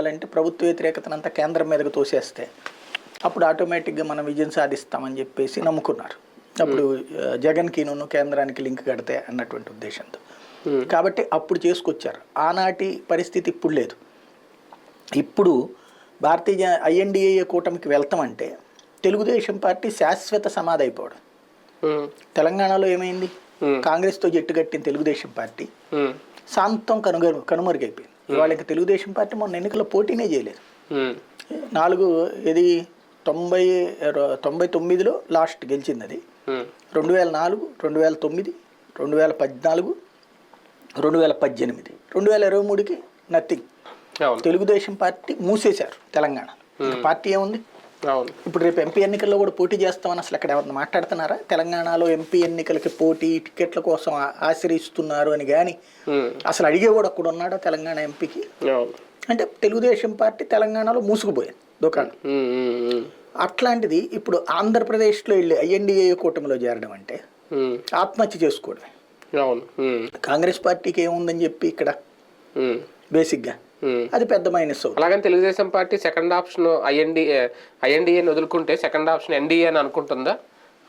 అంటే ప్రభుత్వ వ్యతిరేకతనంతా కేంద్రం మీదకు తోసేస్తే అప్పుడు ఆటోమేటిక్గా మనం విజయం సాధిస్తామని చెప్పేసి నమ్ముకున్నారు. అప్పుడు జగన్కి నువ్వు కేంద్రానికి లింక్ కడితే అన్నటువంటి ఉద్దేశంతో. కాబట్టి అప్పుడు చేసుకొచ్చారు. ఆనాటి పరిస్థితి ఇప్పుడు లేదు. ఇప్పుడు భారతీయ ఐఎన్డిఏ కూటమికి వెళ్తామంటే తెలుగుదేశం పార్టీ శాశ్వత సమాధి అయిపోవడం తెలంగాణలో ఏమైంది. కాంగ్రెస్తో జట్టు కట్టిన తెలుగుదేశం పార్టీ శాంతం కనుగరు కనుమరుగైపోయింది. ఇవాళ ఇంకా తెలుగుదేశం పార్టీ మొన్న ఎన్నికల్లో పోటీనే చేయలేదు. నాలుగు ఇది తొంభై తొంభై తొమ్మిదిలో లాస్ట్ గెలిచింది అది. రెండు వేల నాలుగు రెండు వేల తొమ్మిది రెండు వేల పద్నాలుగు రెండు వేల పద్దెనిమిది రెండు వేల ఇరవై మూడుకి నథింగ్ తెలుగుదేశం పార్టీ మూసేశారు తెలంగాణ పార్టీ ఏముంది? అవును. ఇప్పుడు రేపు ఎంపీ ఎన్నికల్లో కూడా పోటీ చేస్తామని అసలు అక్కడ ఎవరైనా మాట్లాడుతున్నారా? తెలంగాణలో ఎంపీ ఎన్నికలకి పోటీ టికెట్ల కోసం ఆశ్రయిస్తున్నారు అని కానీ అసలు అడిగేవాడు అక్కడ ఉన్నాడా తెలంగాణ ఎంపీకి? అంటే తెలుగుదేశం పార్టీ తెలంగాణలో మూసుకుపోయింది దుకాణం. అట్లాంటిది ఇప్పుడు ఆంధ్రప్రదేశ్లో వెళ్ళి ఐఎన్డిఏ కూటమిలో చేరడం అంటే ఆత్మహత్య చేసుకోవడమే. కాంగ్రెస్ పార్టీకి ఏముందని చెప్పి ఇక్కడ బేసిక్గా. అది పెద్ద మైనస్ అలాగని Telugu Desam party second option INDIA ఐఎన్డిఏని వదులుకుంటే సెకండ్ ఆప్షన్ ఎన్డీఏ అని అనుకుంటుందా?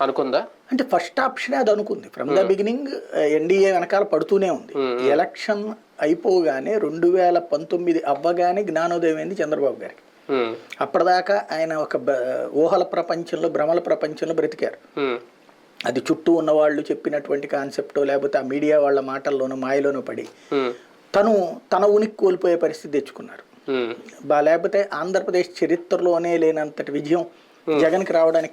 అనుకుందా? అంటే ఫస్ట్ ఆప్షనే అది అనుకుంది. ఫ్రమ్ ద బిగినింగ్ ఎన్డీఏ వెనకాల పడుతూనే ఉంది. ఎలక్షన్ అయిపోగానే రెండు వేల పంతొమ్మిది అవ్వగానే జ్ఞానోదయం అయింది చంద్రబాబు గారికి. అప్పటిదాకా ఆయన ఒక ఊహల ప్రపంచంలో భ్రమల ప్రపంచంలో బ్రతికారు. అది చుట్టూ ఉన్న వాళ్ళు చెప్పినటువంటి కాన్సెప్టో లేకపోతే ఆ మీడియా వాళ్ళ మాటల్లోనో మాయలోనో పడి తను తన ఉనికి కోల్పోయే పరిస్థితి తెచ్చుకున్నారు. లేకపోతే ఆంధ్రప్రదేశ్ చరిత్రలోనే లేనంతటి విజయం జగన్కి రావడానికి